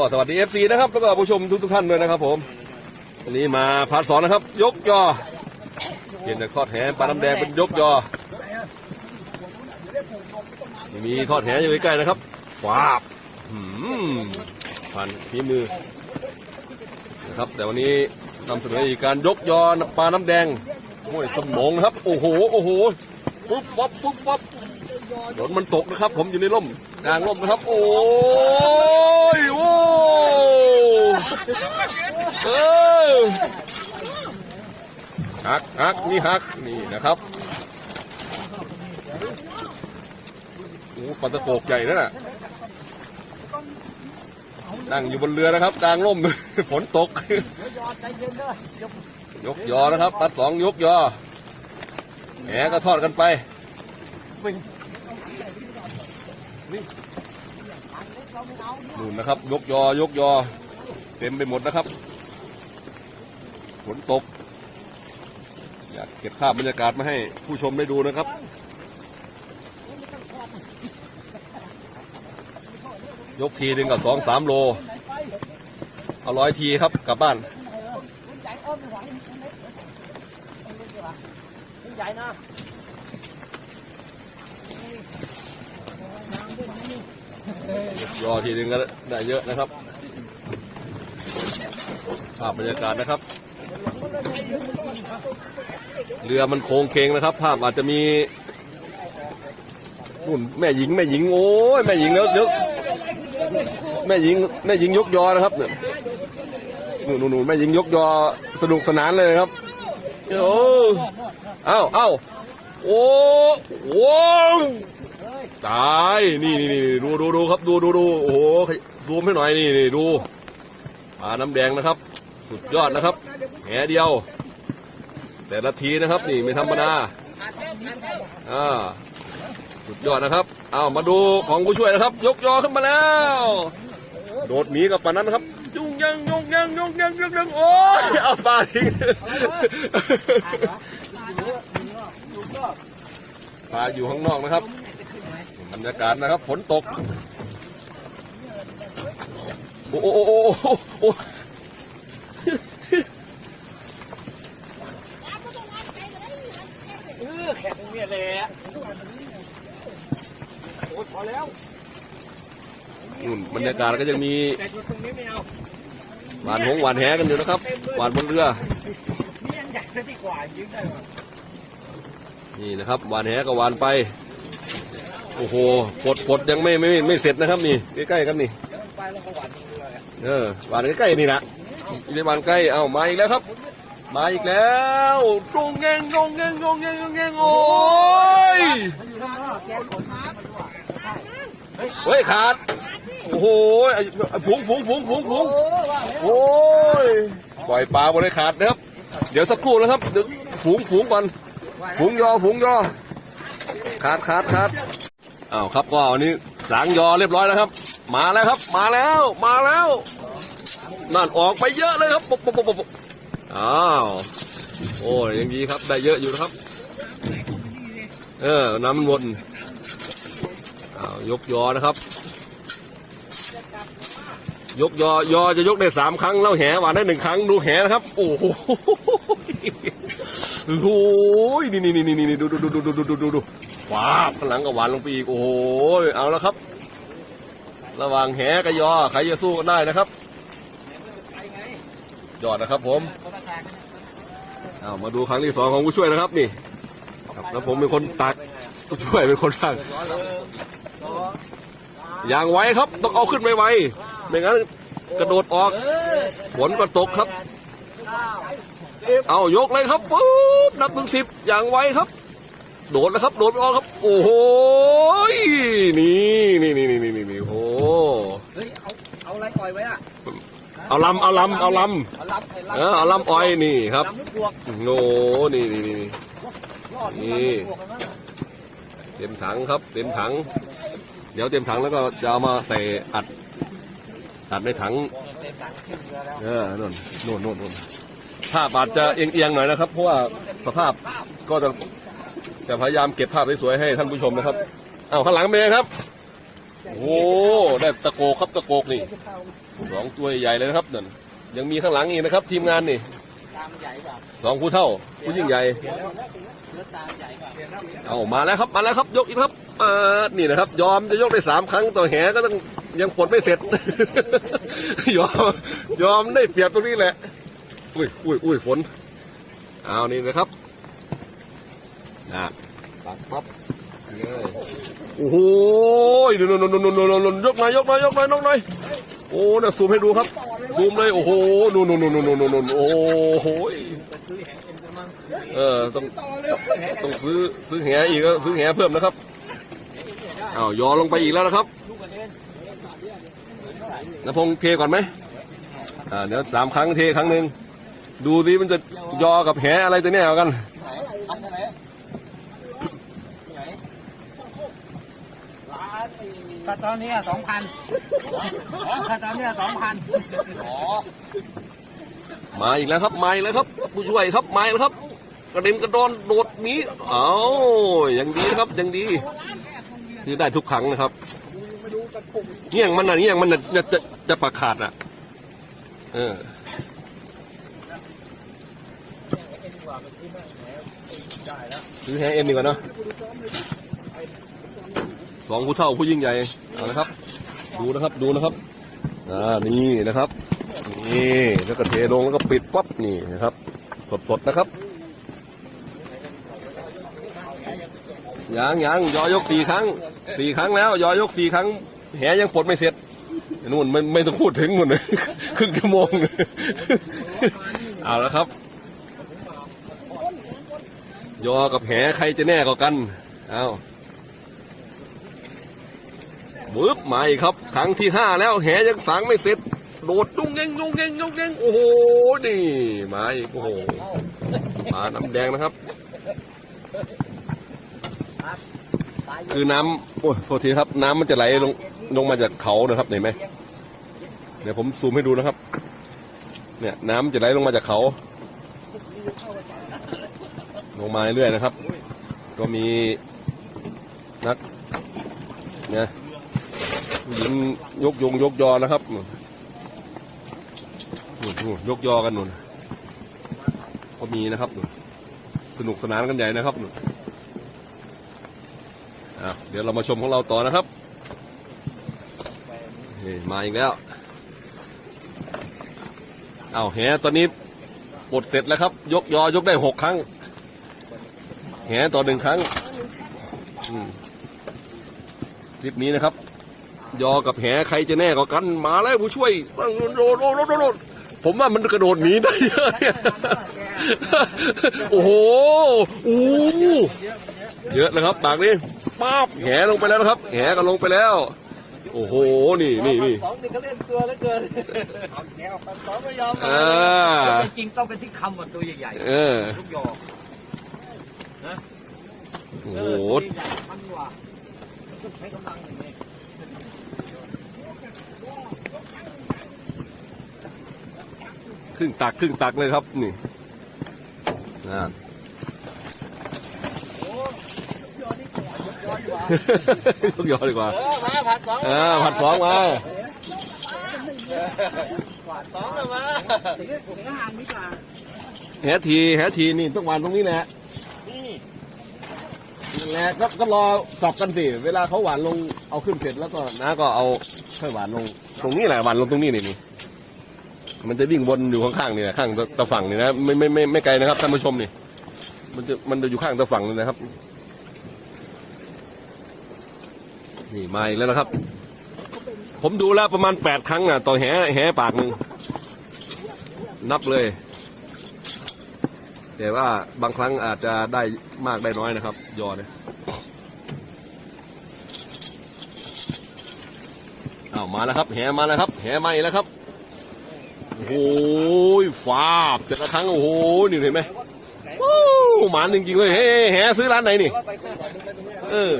ก็สวัสดี FC นะครับแล้วก็ผู้ชมทุกทุกๆท่านด้วยนะครับ ผมวันนี้มาพาร์ทสองนะครับ ยกยอเห็นจากทอดแหปลาน้ำแดงเป็นยกยอมีทอดแหอยู่ใกล้ๆนะครับว้าบหืมผ่านฝีมือนะครับ แต่วันนี้นำเสนออีกการยกยอปลาน้ำแดงห้วยสมองนะครับ โอ้โหโอ้โหปุ๊บฟับปุ๊บฟับ ฝนมันตกนะครับ ผมอยู่ในร่มกลางร่มนะครับ โอ้ยโอ้เออหักหักนี่หักนี่นะครับโอ้ปลาตะโกกใหญ่นั่นน่ะนั่งอยู่บนเรือนะครับ กลางร่มฝนตกยอดใจเย็นด้วยยกยกยอนะครับ ปัดสองยกยอแหก็ทอดกันไป นู่นนะครับ ยกยอยกยอ เต็มไปหมดนะครับฝนตก อยากเก็บภาพบรรยากาศมาให้ผู้ชมได้ดูนะครับยกทีหนึ่งกับสองสามโล เอาร้อยทีครับกลับบ้านใหญ่นะ รอทีนึงก็ได้เยอะนะครับภาพบรรยากาศนะครับ เรือมันโค้งเคงนะครับ ภาพอาจจะมีนุ่นแม่หญิงแม่หญิงโอ้ยแม่หญิงแล้วเยอะแม่หญิงแม่หญิงยกยอนะครับเนี่ยนู่นนู่นนู่นแม่หญิงยกยอสนุกสนานเลยครับโอ้เอ้าเอ้าโอ้โห ตายนี่นี่นี่ดูดูดูครับดูดูดูโอ้โหซูไมให้หน่อยนี่นี่ดูปลาน้ำแดงนะครับ สุดยอดนะครับแหเดียว แต่ละทีนะครับ นี่ไม่ธรรมดาอ่าสุดยอดนะครับเอามาดูของผู้ช่วยนะครับ ยกยอขึ้นมาแล้ว โดดหนีกับปลานั้นครับยุ่งยังยุ่งยังยุ่งยังยุ่งยังโอ้ยเอาปลาทิ้งปลาอยู่ข้างนอกนะครับ บรรยากาศนะครับฝนตก โอ้โอ้โอ้โอ้โอ้โอ้เออแขกเนี่ยแหละโอ้ยพอแล้วนู่นบรรยากาศก็ยังมีแต่อยู่ตรงนี้ไม่เอาหวานหงหวานแหกันอยู่นะครับหวานบนเรือนี่ยังใหญ่ดีกว่ายิงได้หรอนี่นะครับหวานแหก็หวานไป โอ้โหปลดปลดยังไม่ไม่ไม่ไม่เสร็จนะครับนี่ใกล้ๆกันนี่ไปแล้วก็หวานเรือเออหวานใกล้ๆนี่นะอีเลหวานใกล้เอามาอีกแล้วครับ มาอีกแล้วตรงเงงตรงเงงตรงเงงงเงงโอ้ยเฮ้ยขาดโอ้โหฝูงฝูงฝูงฝูงฝูงโอ้ยปล่อยปลาบริขาดนะครับ เดี๋ยวสักครู่นะครับเดี๋ยวฝูงฝูงก่อนฝูงยอฝูงยอขาดขาดขาด อ้าวครับก็อันนี้สางยอเรียบร้อยแล้วครับ มาแล้วครับ มาแล้วมาแล้วนั่นออกไปเยอะเลยครับปบปบปุ๊บอ้าวโอ้ยยังดีครับได้เยอะอยู่ครับ เออน้ำมันวนอ้าวยกยอนะครับ ยกยอยอจะยกได้สามครั้งแล้วแหหวานได้หนึ่งครั้งดูแหนะครับ โอ้โหโอ้ยนี่นี่นี่นี่ดูดูดูดูดูดูดู ว้าข้างหลังก็หวานลงไปอีกโอ้โหเอาแล้วครับ ระหว่างแหกับยอใครจะสู้กันได้นะครับยอดนะครับผมเอามาดูครั้งที่สองของผู้ช่วยนะครับนี่ครับแล้วผมเป็นคนตักผู้ช่วยเป็นคนตักอย่างไว้ครับต้องเอาขึ้นไวๆไม่งั้นกระโดดออกฝนก็ตกครับ เอายกเลยครับปุ๊บนับถึงสิบอย่างไวครับ โดดแล้วครับ โดดไปออกครับ โอ้โหนี่นี่นี่นี่นี่นี่โอ้โหเฮ้ยเอาเอาอะไรปล่อยไว้อะเอาลำเอาลำเอาลเอาลับไอ้ำลับเออเอาลำอ้อยนี่ครับลำลูกบวกโอ้นี่นี่นี่นี่รอดนี่ลำลูกบวกแล้วนะเต็มถังครับ เต็มถัง เดี๋ยวเต็มถังแล้วก็จะเอามาใส่อัดอัดในถังเต็มตังขึ้นเรือแล้วเออนู่นนู่นนู่นนู่นภาพอาจจะเอียงๆหน่อยนะครับ เพราะว่าสภาพก็จะ จะพยายามเก็บภาพสวยๆให้ท่านผู้ชมนะครับเอาข้างหลังเป็นไงครับ โอ้ได้ตะโกกครับตะโกกนี่สองตัวใหญ่เลยนะครับนั่นยังมีข้างหลังอีกนะครับ ทีมงานนี่สองผู้เท่าผู้ยิ่งใหญ่เอามาแล้วครับมาแล้วครับยกอีกครับเปิดนี่นะครับ ยอมจะยกได้สามครั้งต่อแหก็ต้องยังปลดไม่เสร็จ ยอมยอมได้เปรียบตรงนี้แหละ อุ้ยอุ้ยอุ้ยฝนเอานี่นะครับ นะปักปั๊บเลยโอ้โหดูนนนนนนนยกหน่อยยกหน่อยยกหน่อยยกหน่อยโอ้เนี่ยซูมให้ดูครับซูมเลยโอ้โหนู่นนู่นนู่นนู่นนู่นโอ้โหเออต้องต้องซื้อซื้อแหอีกก็ซื้อแหเพิ่มนะครับอ้าวยอลงไปอีกแล้วนะครับนพงษ์เทก่อนไหมอ่าเดี๋ยวสามครั้งเทครั้งหนึ่งดูดิมันจะยอกับแหอะไรจะแน่กัน ถ้าตอนนี้สองพันถ้าตอนนี้สองพันมาอีกแล้วครับมาอีกแล้วครับ ผู้ช่วยครับมาอีกแล้วครับ กระเด็นกระดอนโดดหนี้เอาอย่างดีนะครับอย่างดีที่ได้ทุกครั้งนะครับเงี้ยงมันอะเงี้ยงมันน่ะจะจะจะปากขาดอะ เออซื้อแฮเอ็มดีกว่าเนอะ สองผู้เท่าผู้ยิ่งใหญ่เอาละครับ ดูนะครับดูนะครับอ่านี่นะครับนี่แล้วก็เทลงแล้วก็ปิดปั๊บนี่นะครับ สดๆนะครับยังยังยอยกสี่ครั้งสี่ครั้งแล้วยอยกสี่ครั้ง แหยังปลดไม่เสร็จนู่นไม่ไม่ต้องพูดถึงหมดเลยครึ่งชั่วโมงเอาล้วครับ ยอกับแหใครจะแน่กว่ากันเอา บึ๊บมาอีกครับ ครั้งที่ห้าแล้วแหยังสางไม่เสร็จ โดดยุ่งเง่งยุ่งเง่งยุ่งเง่งโอ้โหนี่มาอีกโอ้โหมาน้ำแดงนะครับ คือน้ำโอ้ยโทษทีครับ น้ำมันจะไหลลงลงมาจากเขานะครับเห็นไหมเดี๋ยวผมซูมให้ดูนะครับ เนี่ยน้ำจะไหลลงมาจากเขา ลงมาเรื่อยๆนะครับ ก็มีนักเนี่ย ผู้หญิงยกยงยกยอนะครับยกยอกันนู่นก็มีนะครับนู่นสนุกสนานกันใหญ่นะครับนู่นเดี๋ยวเรามาชมของเราต่อนะครับมาอีกแล้วเอาแหตอนนี้ปลดเสร็จแล้วครับ ยกยอยกได้หกครั้ง แหต่อหนึ่งครั้งคลิปนี้นะครับ ยอกับแหใครจะแน่กว่ากัน มาแล้วผู้ช่วยโดดโดดโดดโดดผมว่ามันกระโดดหนีได้เยอะเนี่ยโอ้โหอู้เยอะเลยครับปากนี้ป๊าบแหลงไปแล้วนะครับ แหก็ลงไปแล้ว โอ้โห นี่นี่นี่สองนี่ก็เล่นตัวแล้วเกินสองไม่ยอมอ่าจริงๆต้องเป็นที่คำกว่าตัวใหญ่เออๆทุกยอโอ้เอโหอตัวใหญ่มันกว่าต้องใช้กำลังอย่างนี้ ครึ่งตักครึ่งตักเลยครับนี่นะยกยอดีกว่าเออมาผัดสองเออผัดสองมาสองเลยมาถึงก็ห่างนิดกว่าแหทีแหทีนี่ต้องวานตรงนี้แหละนั่นแหละก็ก็รอสับกันสิเวลาเขาหวานลงเอาขึ้นเสร็จแล้วก็น้าก็เอาค่อยหวานลง ตรงนี้แหละหวานลงตรงนี้นี่นี่ มันจะวิ่งวนอยู่ข้างๆนี่นะข้างตะฝั่งนี่นะไม่ไม่ไม่ไม่ไกลนะครับท่านผู้ชมนี่ มันจะมันจะอยู่ข้างตะฝั่งนี่นะครับ นี่มาอีกแล้วนะครับ ผมดูแล้วประมาณแปดครั้งอะต่อแหแหปากหนึ่งนับเลย แต่ว่าบางครั้งอาจจะได้มากได้น้อยนะครับ ยอเนี่ยอ้าวมาแล้วครับ แหมาแล้วครับ แหมาอีกแล้วครับ โอ้โหฟาบแต่ละครั้งโอ้โหนี่เห็นไหมว้าวหมานจริงๆเลยเฮ้แหซื้อร้านไหนนี่เออ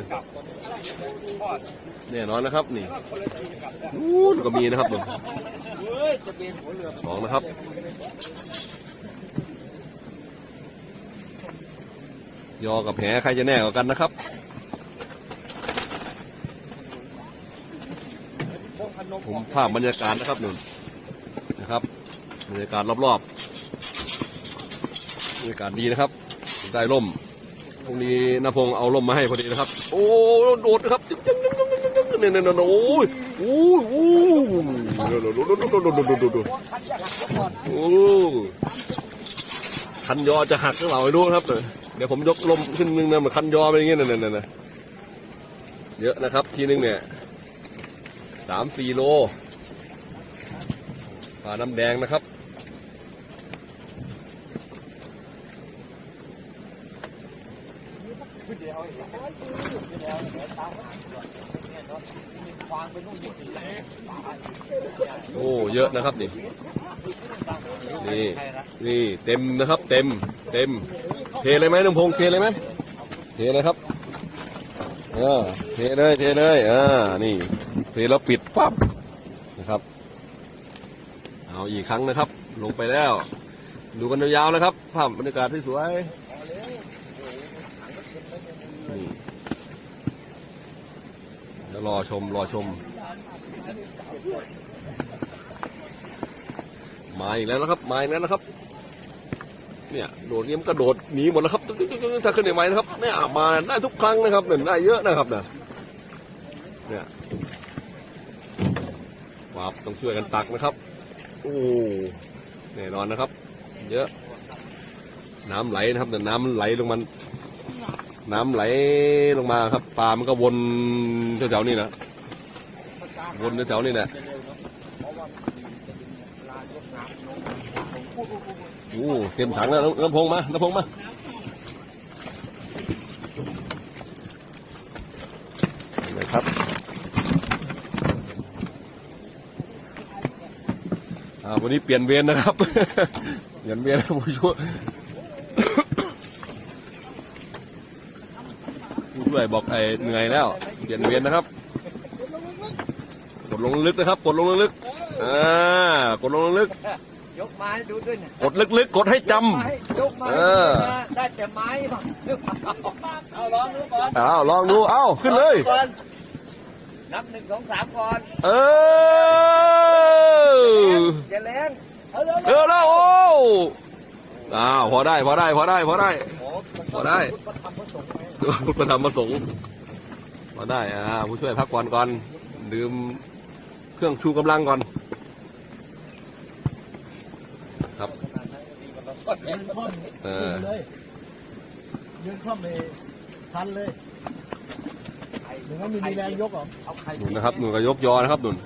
แน่นอนนะครับนี่นู่นก็มีนะครับผมสองนะครับยอกับแหใครจะแน่กว่ากันนะครับผมภาพบรรยากาศนะครับนุ่น บรรยากาศรอบๆบรรยากาศดีนะครับ ได้ล่มตรงนี้นาพงเอาล่มมาให้พอดีนะครับ โอ้โดดครับเนี่ยเนี่ยโอ้ยโอ้ยโอ้ยโอ้คันยอจะหักหรือเปล่าไม่รู้ครับ เดี๋ยวผมยกลมขึ้นนึงนะมันคันยอไปอย่างเงี้ยนั่นๆๆเยอะนะครับ ทีนึงเนี่ยสามสี่โลปลาน้ำแดงนะครับ โอ้เยอะนะครับนี่นี่นี่เต็มนะครับ เต็มเต็ม เทเลยไหมน้องพงเทเลยไหมเทเลยครับเออเทเลยเทเลยอ่านี่เทแล้วปิดปั๊บนะครับเอาอีกครั้งนะครับ ลงไปแล้ว ดูกันยาวๆนะครับภาพบรรยากาศที่สวยนี่เดี๋ยว รอชมรอชม มาอีกแล้วนะครับมาอีกแล้วนะครับ เนี่ยโดดเนี้ยมันกระโดดหนีหมดแล้วครับตึ๊กตึ๊กตึ๊กตึ๊กถ้าขึ้นในไม้นะครับเนี่ยมาได้ทุกครั้งนะครับเนี่ยได้เยอะนะครับเนี่ยเนี่ยวับต้องช่วยกันตักนะครับโอ้แน่นอนนะครับ เยอะ น้ำไหลนะครับแต่น้ำมันไหลลงมัน น้ำไหลลงมาครับปลามันก็วนแถวๆนี่นะวนแถวๆนี่แหละโอ้เต็มถังแล้วน้ำพงมาน้ำพงมานครับอ่าวันนี้เปลี่ยนเวรนะครับ เปลี่ยนเวรผู้ช่วย ผู้ช่วยบอกไอ้เหนื่อยแล้วเปลี่ยนเวรนะครับ กดลงลึกนะครับ กดลงลึกๆอ่ากดลงลึกยกไม้ดูด้วยเนี่ยๆกดลึกๆ กดให้จไม้ยกไม้เออได้แต่ไม้บ้างเอาลองดูก่อนำอ้าวลองดูเอ้าขึ้นเลยนับหนึ่งสองสามก่อนเอออย่าแรงเออแล้วโอ้อ้าวพอได้พอได้พอได้พอได้โอ้พอได้ก็ทำผสมไว้ พุทธธรรมประสงค์พอได้อ่าผู้ช่วยพักก่อนก่อนดื่มเครื่องชูกำลังก่อน ครับยืนคล่อมเออเลยยืนคล่อมเลยทันเลยหรือว่ามีมีแรงยกเหรอเอาไข่หนุนนะครับหนุนก็ยกยอนะครับหนุน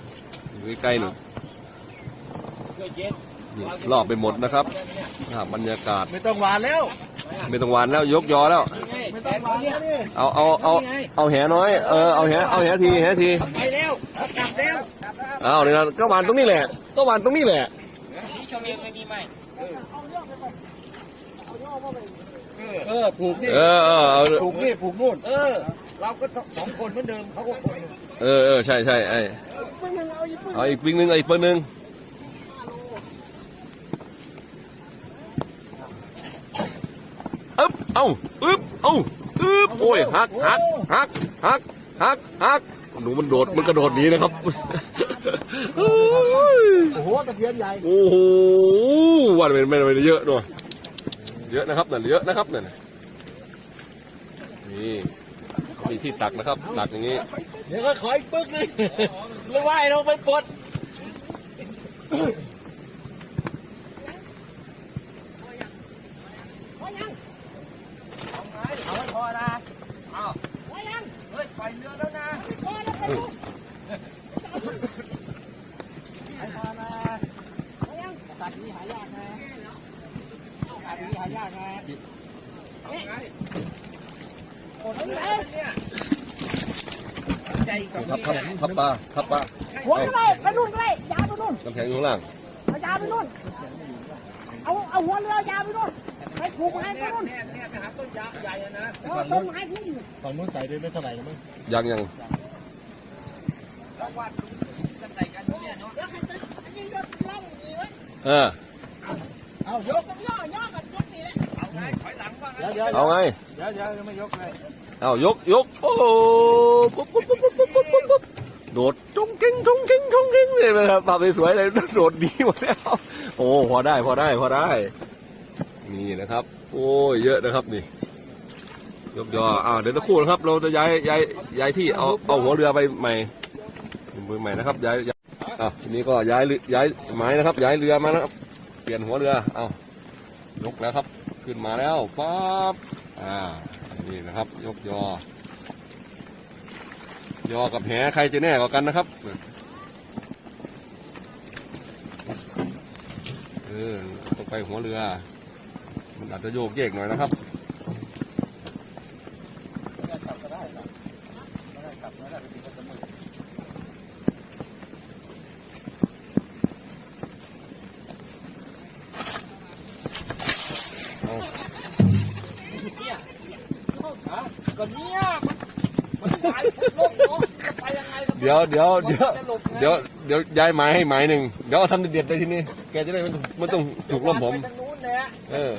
อยู่ใกล้ๆหนุนเพื่อเย็นนี่รอบไปหมดนะครับภาพบรรยากาศ ไม่ต้องหวานแล้ว ไม่ต้องหวานแล้วยกยอแล้ว ไม่ต้องหวานแล้วนี่เอาเอาเอาเอาแหน้อย เออเอาแหเอาแหทีแหทีไปแล้วเอากลับแล้วเอาเนี่ยนะก็หวานตรงนี้แหละ ก็หวานตรงนี้แหละสีชมเรียงไม่มีไหมเออผูกนี่เออเออเอาผูกนี่ผูกนู่นเออ เราก็สองคนเหมือนเดิมเขาก็คนหนึ่งเออเออใช่ใช่ไอ้เอาอีกปิงหนึ่งเอาอีกปิงหนึ่งอึ๊บ เอาอึ๊บเอาอึ๊บโอ้ยหักหักหักหักหักหักหนูมันโดดมันกระโดดหนีนะครับโอ้ยโอ้โหตะเพียนใหญ่โอ้โหวันเป็นไม่ไม่ได้เยอะด้วยเยอะนะครับนั่นเยอะนะครับนั่นนี่มีที่ตักนะครับตักอย่างนี้เดี๋ยวก็ขออีกปึ๊กนึงแล้วว่ายลงไปปลด เอาไว้พอนะ เอาเฮ้ยปล่อยเรือแล้วนะตัดนี้หายากนะตัดนี้หายากนะใจกับทับทับทับปลาทับปลาหัวไปเลยไปนู่นไปเลยยาวไปนู่นน้ำแข็งอยู่ข้างล่างเอายาวไปนู่น เอาเอาหัวเรือยาวไปนู่น ไปผูกไม้ไปนู่นเนี่ยเนี่ยไปหาต้นยาใหญ่อะนะเออต้นไม้ที่อยู่ฝั่งนู้นใส่ได้ไม่เท่าไหร่นะมั้งยังยังแล้วว่าจะใส่กันเนี่ยเนาะแล้วใครจะยิงก็ล่องมีไว้เออเอายกย่อย่อกันยกนี่แหละเอาไงถอยหลังว่าไงเดี๋ยวเดี๋ยวเอาไงเดี๋ยวเดี๋ยวยังไม่ยกเลยเอายกยกโอ้โหปุ๊บปุ๊บปุ๊บปุ๊บปุ๊บปุ๊บปุ๊บโดดจงเก่งจงเก่งจงเก่งเลยนะครับภาพสวยๆเลยโดดดีหมดแล้วโอ้พอได้พอได้พอได้ นี่นะครับ โอ้ยเยอะนะครับนี่ยกยออ่าเดี๋ยวตะคู่นะครับ เราจะย้ายย้ายย้ายที่เอาเอาหัวเรือไปใหม่ไปใหม่นะครับย้ายย้ายอะทีนี้ก็ย้ายเรือย้ายไม้นะครับ ย้ายเรือมานะครับ เปลี่ยนหัวเรือเอายกแล้วครับ ขึ้นมาแล้วป๊าบอ่านี่นะครับ ยกยอ ยอกับแหใครจะแน่กว่ากันนะครับเออต้องไปหัวเรือ มันอาจจะโยกเยกหน่อยนะครับกลับก็ได้ครับไม่ได้กลับไม่ได้ไปถึงก็จะมืดก็เนี่ยมันมันตายพุทธโลกเนาะจะไปยังไงล่ะเดี๋ยวเดี๋ยวเดี๋ยวมันจะหลบไงเดี๋ยวเดี๋ยวย้ายไม้ให้ไม้หนึ่งเดี๋ยวเอาทำเด็ดๆไปที่นี่แกจะได้ไม่ต้องไม่ต้องถูกล่มผมไปทางนู้นแหละเออ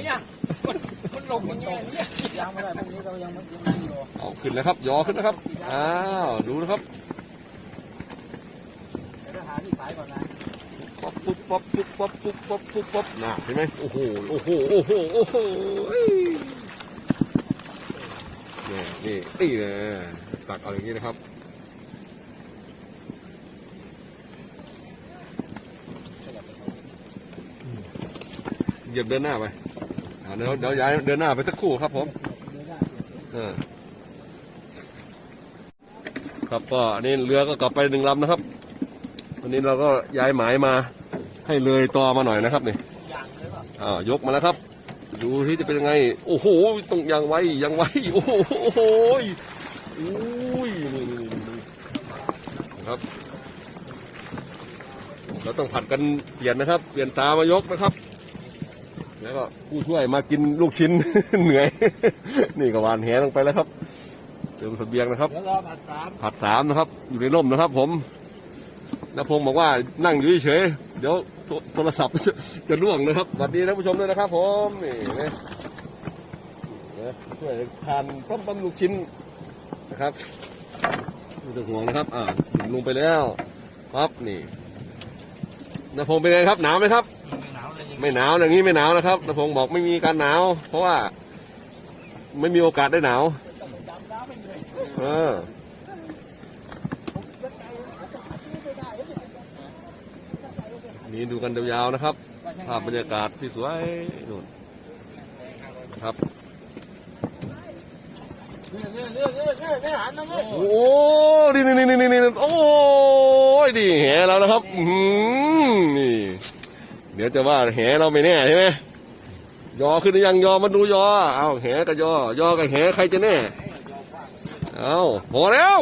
เนี่ยมันมันหลบอย่างเงี้ยเนี่ยยังไม่ได้พรุ่งนี้เรายังไม่ยังไม่อยู่เอาขึ้นแล้วครับยอขึ้นนะครับอ้าวดูนะครับเดี๋ยวหาที่ขายก่อนนะป๊อปปุ๊บป๊อปปุ๊บป๊อปปุ๊บป๊อปปุ๊บป๊อปน่ะเห็นไหมโอ้โหโอ้โหโอ้โหโอ้โหนี่นี่นี่นะตักเอาอย่างนี้นะครับเหยียบเดินหน้าไปอ่า เดี๋ยวเดี๋ยวย้ายเดินหน้าไปสักครู่ครับผมครับก็อันนี้เรือก็กลับไปหนึ่งลำนะครับวันนี้เราก็ย้ายหมายมา ให้เลยต่อมาหน่อยนะครับนี่อ่ายกมาแล้วครับ ดูที่จะเป็นยังไง โอ้โหต้องยังไวยังไวโอ้โหโอ้โหอุ้ยนี่นี่ครับเราต้องผัดกันเปลี่ยนนะครับ เปลี่ยนตามายกนะครับ แล้วก็ผู้ช่วยมากินลูกชิ้น เหนื่อย นี่ก็หวานแหลงไปแล้วครับเติมเสบียงนะครับ เดี๋ยวรอผัดสามผัดสามนะครับ อยู่ในร่มนะครับ ผมนพงศ์บอกว่านั่งอยู่เฉยๆเดี๋ยวโทโทรศัพท์จะล่วงนะครับสวัสดีท่านผู้ชมด้วยนะครับ ผมนี่นะนะช่วยทานต้มตำลูกชิ้นนะครับไม่ต้องห่วงนะครับ อ่าลงไปแล้วปั๊บนี่นพงศ์เป็นไงครับหนาวไหมครับ ไม่หนาวอย่างนี้ไม่หนาวนะครับนพงศ์บอกไม่มีการหนาว เพราะว่าไม่มีโอกาสได้หนาวเออนี่ดูกันยาวๆนะครับ ภาพบรรยากาศที่สวยนู่นครับโอ้นี่นี่นี่นี่นี่โอ้ยดีแหเรานะครับ อือหือนี่ เดี๋ยวจะว่าแหเราไม่แน่ใช่ไหมยอขึ้นหรือยังยอมาดูยอ เอาแหกับยอยอกับแหใครจะแน่ เอาพอแล้ว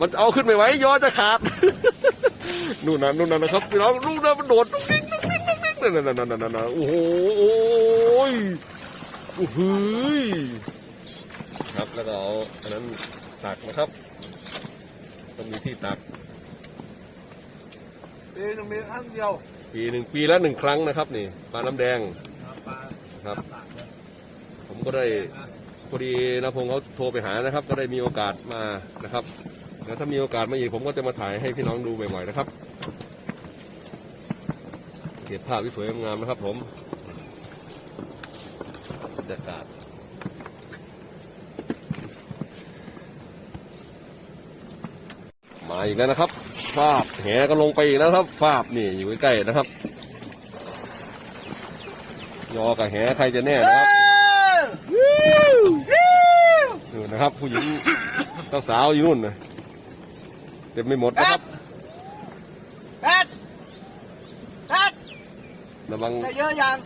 มันเอาขึ้นไม่ไหวยอจะขาดนู่นน่ะนู่นน่ะนะครับพี่น้องนู่นน่ะมันโดดนุ๊กนิ๊กนุ๊กนิ๊กนุ๊กนิ๊กนั่นนั่นนั่นนั่นนั่นโอ้โหโอ้ยโอ้โหครับแล้วก็เอาอันนั้นตักนะครับต้องมีที่ตักปีหนึงมีครั้งเดียว ปีหนึ่งปีละหนึ่งครั้งนะครับนี่ปลาน้ำแดงครับ ผมก็ได้พอดีนะพงเขาโทรไปหานะครับ ก็ได้มีโอกาสมานะครับแล้วถ้ามีโอกาสมาอีกผมก็จะมาถ่ายให้พี่น้องดูบ่อยๆนะครับเก็บภาพที่สวยงามๆนะครับผมบรรยากาศ มาอีกแล้วนะครับฟาบแหก็ลงไปอีกแล้วครับฟาบนี่อยู่ใกล้ๆนะครับ ยอกับแหใครจะแน่นะครับดูนะครับ ผู้หญิงสาวๆอยู่นู่นนะเต็มไม่หมดนะครับแพทแพทระวัง ได้เยอะยัง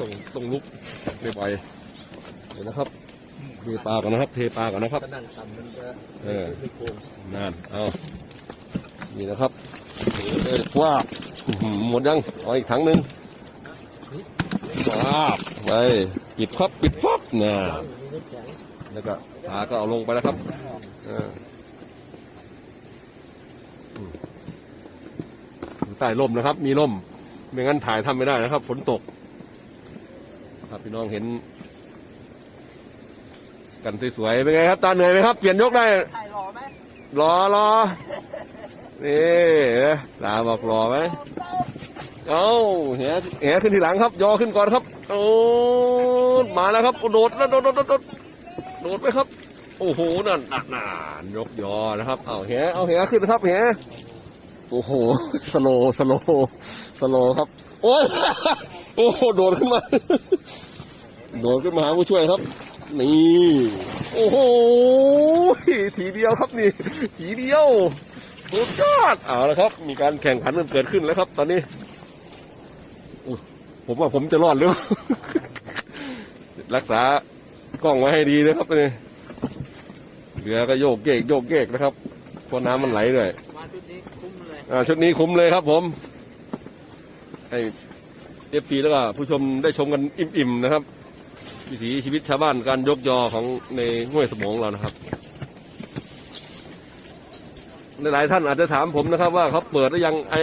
ต้องต้องลุกบ่อยๆเดี๋ยวนะครับเทปลา ก่อนนะครับ เทปลาก่อนนะครับนั่งต่ำมันจะเออนั่นเอานี่นะครับว้าหมดยังเอาอีกถังหนึ่งว้าไปปิดครับปิดฟับนะแล้วก็ตาก็เอาลงไปแล้วครับใต้ร่มนะครับ มีร่ม ไม่งั้นถ่ายทำไม่ได้นะครับ ฝนตก ครับพี่น้องเห็น กันสวยๆเป็นไงครับตาเหนื่อยไหมครับ เปลี่ยนยกได้ถ่ายหล่อไหมรอรอนี่ลาบอกรอไหมเอาแหแหขึ้นทีหลังครับ ยอขึ้นก่อนครับ โอ้มาแล้วครับโดดแล้วโดดโดดโดดโดดโดดไปครับ โอ้โหนั่นนั่นนั่นยกยอนะครับเอาแหเอาแหขึ้นนะครับแหโอ้โหสโลว์สโลว์สโลว์ครับ โอ้ยโอ้โหโดดขึ้นมา โดดขึ้นมาหาผู้ช่วยครับ นี่โอ้โหทีเดียวครับนี่ทีเดียวสุดยอดเอาละครับ มีการแข่งขันกันเกิดขึ้นแล้วครับ ตอนนี้อุ๊ยผมว่าผมจะรอดหรือเปล่ารักษากล้องไว้ให้ดีนะครับนี่เรือก็โยกเยกโยกเยกนะครับเพราะน้ำมันไหลด้วยมาชุดนี้คุ้มเลยอ่าชุดนี้คุ้มเลยครับ ผมให้เอฟซีแล้วก็ผู้ชมได้ชมกันอิ่มๆนะครับ วิถีชีวิตชาวบ้านการยกยอของในห้วยสมองเรานะครับหลายท่านอาจจะถามผมนะครับ ว่าเขาเปิดหรือยังไอ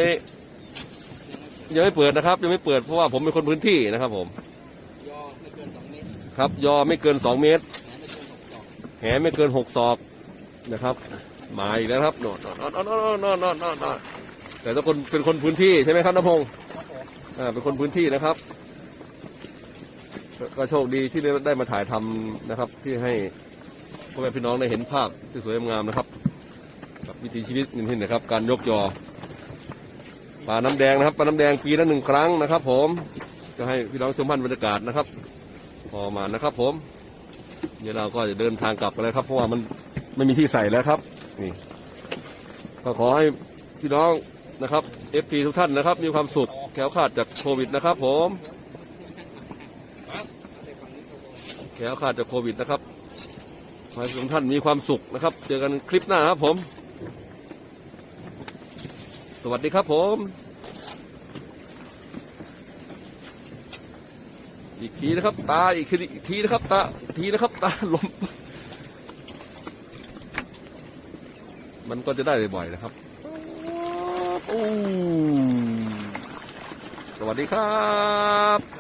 ยังไม่เปิดนะครับ ยังไม่เปิดเพราะว่าผมเป็นคนพื้นที่นะครับ ผมยอไม่เกินสองเมตรครับ ยอไม่เกินสองเมตรแหไม่เกินหกศอกแหไม่เกินหกศอกนะครับมาอีกแล้วครับนอนนอนนอนนอนนอนนอนนอนแต่ถ้าคนเป็นคนพื้นที่ใช่ไหมครับน้ำพงศ์อ่าเป็นคนพื้นที่นะครับ ก็โชคดีที่ได้มาถ่ายทำนะครับ ที่ให้พ่อแม่พี่น้องได้เห็นภาพที่สวยงามนะครับกับวิถีชีวิตนี่นะครับ การยกยอปลาน้ำแดงนะครับปลาน้ำแดงปีละหนึ่งครั้งนะครับ ผมจะให้พี่น้องชมพันบรรยากาศนะครับ พอมานะครับ ผมเดี๋ยวเราก็จะเดินทางกลับกันแล้วครับเพราะว่ามันไม่มีที่ใส่แล้วครับ นี่ ก็ขอให้พี่น้องนะครับเอฟซีทุกท่านนะครับ มีความสุขแคล้วคลาดจากโควิดนะครับ ผม แคล้วคาดจากโควิดนะครับขอให้ทุกท่านมีความสุขนะครับ เจอกันคลิปหน้าครับผม สวัสดีครับผม อีกทีนะครับ ตาอีกทีนะครับ ตาทีนะครับ ตาลม มันก็จะได้บ่อยๆนะครับสวัสดีครับ